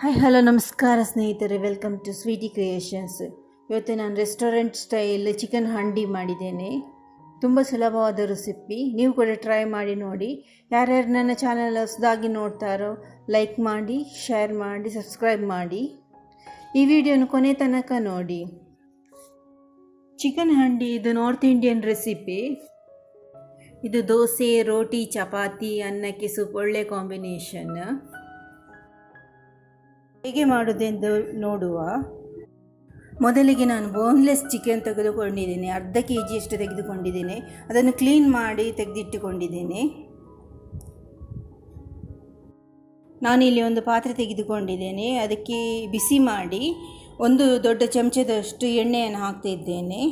Hi, hello, ನಮಸ್ಕಾರ ಸ್ನೇಹಿತರೆ. Welcome to Sweety creations ಇವತ್ತು ನಾನು ರೆಸ್ಟೋರೆಂಟ್ ಸ್ಟೈಲ್ ಚಿಕನ್ ಹಂಡಿ ಮಾಡಿದ್ದೇನೆ. ತುಂಬ ಸುಲಭವಾದ ರೆಸಿಪಿ ನೀವು ಕೂಡ ಟ್ರೈ ಮಾಡಿ ನೋಡಿ. ಯಾರ್ಯಾರು ನನ್ನ ಚಾನಲ್ ಹೊಸದಾಗಿ ನೋಡ್ತಾರೋ ಲೈಕ್ ಮಾಡಿ ಶೇರ್ ಮಾಡಿ ಸಬ್ಸ್ಕ್ರೈಬ್ ಮಾಡಿ. ಈ ವಿಡಿಯೋನ ಕೊನೆ ತನಕ ನೋಡಿ. ಚಿಕನ್ ಹಂಡಿ, ಇದು ನಾರ್ತ್ ಇಂಡಿಯನ್ ರೆಸಿಪಿ ಇದು ದೋಸೆ, ರೋಟಿ, ಚಪಾತಿ, ಅನ್ನಕ್ಕೆ ಸೂಪ್ ಒಳ್ಳೆ ಕಾಂಬಿನೇಷನ್ ಹೇಗೆ ಮಾಡೋದೆಂದು ನೋಡುವ. ಮೊದಲಿಗೆ ನಾನು ಬೋನ್ಲೆಸ್ ಚಿಕನ್ ತೆಗೆದುಕೊಂಡಿದ್ದೇನೆ. ಅರ್ಧ ಕೆ ಜಿಯಷ್ಟು ತೆಗೆದುಕೊಂಡಿದ್ದೇನೆ. ಅದನ್ನು ಕ್ಲೀನ್ ಮಾಡಿ ತೆಗೆದಿಟ್ಟುಕೊಂಡಿದ್ದೇನೆ. ನಾನಿಲ್ಲಿ ಒಂದು ಪಾತ್ರೆ ತೆಗೆದುಕೊಂಡಿದ್ದೇನೆ. ಅದಕ್ಕೆ ಬಿಸಿ ಮಾಡಿ ಒಂದು ದೊಡ್ಡ ಚಮಚದಷ್ಟು ಎಣ್ಣೆಯನ್ನು ಹಾಕ್ತಾ ಇದ್ದೇನೆ.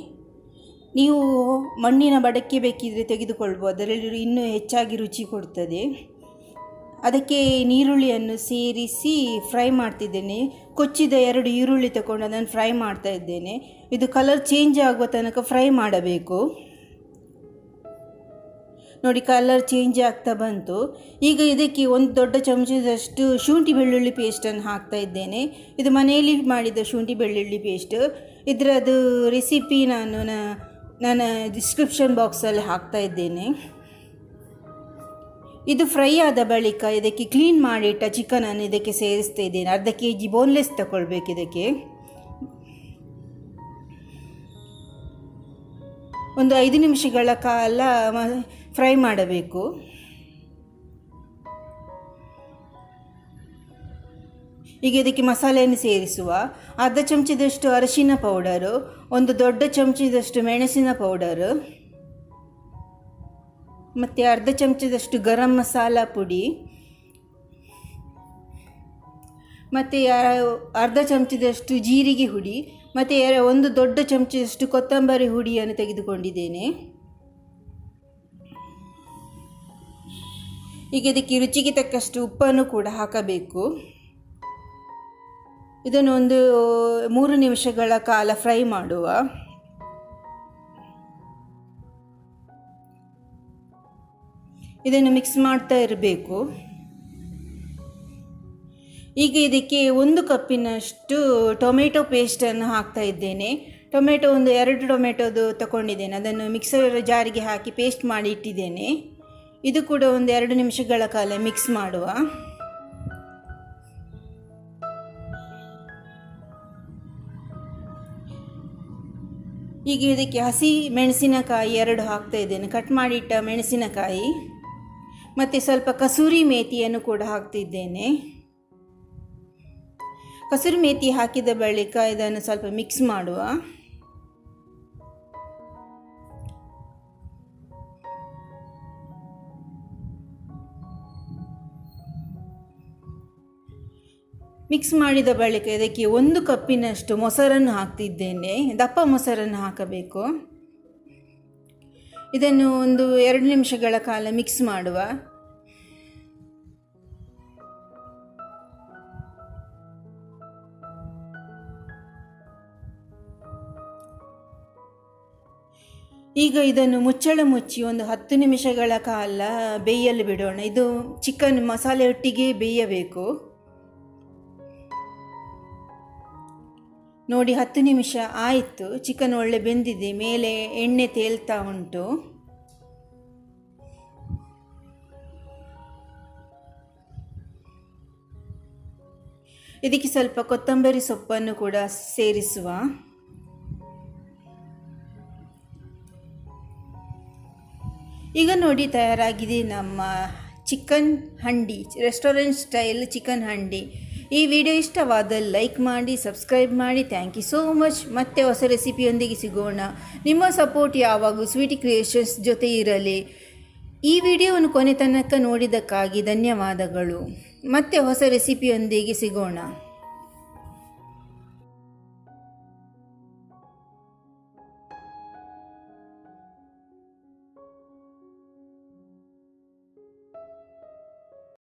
ನೀವು ಮಣ್ಣಿನ ಬಡಕ್ಕೆ ಬೇಕಿದ್ರೆ ತೆಗೆದುಕೊಳ್ಬೋದು. ಅದರಲ್ಲಿ ಇನ್ನೂ ಹೆಚ್ಚಾಗಿ ರುಚಿ ಕೊಡ್ತದೆ. ಅದಕ್ಕೆ ಈರುಳ್ಳಿಯನ್ನು ಸೇರಿಸಿ ಫ್ರೈ ಮಾಡ್ತಿದ್ದೇನೆ. ಕೊಚ್ಚಿದ ಎರಡು ಈರುಳ್ಳಿ ತಗೊಂಡು ಅದನ್ನು ಫ್ರೈ ಮಾಡ್ತಾ ಇದ್ದೇನೆ. ಇದು ಕಲರ್ ಚೇಂಜ್ ಆಗುವ ತನಕ ಫ್ರೈ ಮಾಡಬೇಕು. ನೋಡಿ, ಕಲರ್ ಚೇಂಜ್ ಆಗ್ತಾ ಬಂತು. ಈಗ ಇದಕ್ಕೆ ಒಂದು ದೊಡ್ಡ ಚಮಚದಷ್ಟು ಶುಂಠಿ ಬೆಳ್ಳುಳ್ಳಿ ಪೇಸ್ಟನ್ನು ಹಾಕ್ತಾ ಇದ್ದೇನೆ. ಇದು ಮನೆಯಲ್ಲಿ ಮಾಡಿದ ಶುಂಠಿ ಬೆಳ್ಳುಳ್ಳಿ ಪೇಸ್ಟ್. ಇದರದ್ದು ರೆಸಿಪಿ ನಾನು ನನ್ನ ಡಿಸ್ಕ್ರಿಪ್ಷನ್ ಬಾಕ್ಸಲ್ಲಿ ಹಾಕ್ತಾ ಇದ್ದೇನೆ. ಇದು ಫ್ರೈ ಆದ ಬಳಿಕ ಇದಕ್ಕೆ ಕ್ಲೀನ್ ಮಾಡಿಟ್ಟ ಚಿಕನನ್ನು ಇದಕ್ಕೆ ಸೇರಿಸ್ತಾ ಇದ್ದೇನೆ. ಅರ್ಧ ಕೆ ಜಿ ಬೋನ್ಲೆಸ್ ತಗೊಳ್ಬೇಕು ಇದಕ್ಕೆ. ಒಂದು ಐದು ನಿಮಿಷಗಳ ಕಾಲ ಫ್ರೈ ಮಾಡಬೇಕು. ಈಗ ಇದಕ್ಕೆ ಮಸಾಲೆಯನ್ನು ಸೇರಿಸುವ ಅರ್ಧ ಚಮಚದಷ್ಟು ಅರಿಶಿನ ಪೌಡರು ಒಂದು ದೊಡ್ಡ ಚಮಚದಷ್ಟು ಮೆಣಸಿನ ಪೌಡರು ಮತ್ತು ಅರ್ಧ ಚಮಚದಷ್ಟು ಗರಂ ಮಸಾಲ ಪುಡಿ. ಮತ್ತು ಅರ್ಧ ಚಮಚದಷ್ಟು ಜೀರಿಗೆ ಹುಡಿ, ಮತ್ತು ಒಂದು ದೊಡ್ಡ ಚಮಚದಷ್ಟು ಕೊತ್ತಂಬರಿ ಹುಡಿಯನ್ನು ತೆಗೆದುಕೊಂಡಿದ್ದೇನೆ. ಈಗ ಇದಕ್ಕೆ ರುಚಿಗೆ ತಕ್ಕಷ್ಟು ಉಪ್ಪನ್ನು ಕೂಡ ಹಾಕಬೇಕು. ಇದನ್ನು ಒಂದು ಮೂರು ನಿಮಿಷಗಳ ಕಾಲ ಫ್ರೈ ಮಾಡುವ. ಇದನ್ನು ಮಿಕ್ಸ್ ಮಾಡ್ತಾ ಇರಬೇಕು. ಈಗ ಇದಕ್ಕೆ ಒಂದು ಕಪ್ಪಿನಷ್ಟು ಟೊಮೆಟೊ ಪೇಸ್ಟನ್ನು ಹಾಕ್ತಾ ಇದ್ದೇನೆ. ಟೊಮೆಟೊ ಒಂದು ಎರಡು ಟೊಮೆಟೊದು ತಗೊಂಡಿದ್ದೇನೆ. ಅದನ್ನು ಮಿಕ್ಸರ್ ಜಾರಿಗೆ ಹಾಕಿ ಪೇಸ್ಟ್ ಮಾಡಿ ಇಟ್ಟಿದ್ದೇನೆ. ಇದು ಕೂಡ ಒಂದು ಎರಡು ನಿಮಿಷಗಳ ಕಾಲ ಮಿಕ್ಸ್ ಮಾಡುವ. ಈಗ ಇದಕ್ಕೆ ಹಸಿ ಮೆಣಸಿನಕಾಯಿ ಎರಡು ಹಾಕ್ತಾ ಇದ್ದೇನೆ. ಕಟ್ ಮಾಡಿಟ್ಟ ಮೆಣಸಿನಕಾಯಿ. ಮತ್ತು ಸ್ವಲ್ಪ ಕಸೂರಿ ಮೇತಿಯನ್ನು ಕೂಡ ಹಾಕ್ತಿದ್ದೇನೆ. ಕಸೂರಿ ಮೇತಿ ಹಾಕಿದ ಬಳಿಕ ಇದನ್ನು ಸ್ವಲ್ಪ ಮಿಕ್ಸ್ ಮಾಡುವ. ಮಿಕ್ಸ್ ಮಾಡಿದ ಬಳಿಕ ಇದಕ್ಕೆ ಒಂದು ಕಪ್ಪಿನಷ್ಟು ಮೊಸರನ್ನು ಹಾಕ್ತಿದ್ದೇನೆ. ದಪ್ಪ ಮೊಸರನ್ನು ಹಾಕಬೇಕು. ಇದನ್ನು ಒಂದು ಎರಡು ನಿಮಿಷಗಳ ಕಾಲ ಮಿಕ್ಸ್ ಮಾಡುವ. ಈಗ ಇದನ್ನು ಮುಚ್ಚಳ ಮುಚ್ಚಿ ಒಂದು ಹತ್ತು ನಿಮಿಷಗಳ ಕಾಲ ಬೇಯಲು ಬಿಡೋಣ. ಇದು ಚಿಕನ್ ಮಸಾಲೆ ಒಟ್ಟಿಗೆ ಬೇಯಬೇಕು. ನೋಡಿ ಹತ್ತು ನಿಮಿಷ ಆಯಿತು. ಚಿಕನ್ ಒಳ್ಳೆ ಬೆಂದಿದೆ. ಮೇಲೆ ಎಣ್ಣೆ ತೇಲ್ತಾ ಉಂಟು. ಇದಕ್ಕೆ ಸ್ವಲ್ಪ ಕೊತ್ತಂಬರಿ ಸೊಪ್ಪನ್ನು ಕೂಡ ಸೇರಿಸುವ. ಈಗ ನೋಡಿ ತಯಾರಾಗಿದೆ ನಮ್ಮ chicken handi. Restaurant style chicken handi. ಈ ವಿಡಿಯೋ ಇಷ್ಟವಾದ ಲೈಕ್ ಮಾಡಿ, ಸಬ್ಸ್ಕ್ರೈಬ್ ಮಾಡಿ. ಥ್ಯಾಂಕ್ ಯು ಸೋ ಮಚ್ ಮತ್ತೆ ಹೊಸ ರೆಸಿಪಿಯೊಂದಿಗೆ ಸಿಗೋಣ. ನಿಮ್ಮ ಸಪೋರ್ಟ್ ಯಾವಾಗೂ ಸ್ವೀಟಿ ಕ್ರಿಯೇಷನ್ಸ್ ಜೊತೆ ಇರಲಿ. ಈ ವಿಡಿಯೋವನ್ನು ಕೊನೆ ತನಕ ನೋಡಿದ್ದಕ್ಕಾಗಿ ಧನ್ಯವಾದಗಳು. ಮತ್ತೆ ಹೊಸ ರೆಸಿಪಿಯೊಂದಿಗೆ ಸಿಗೋಣ.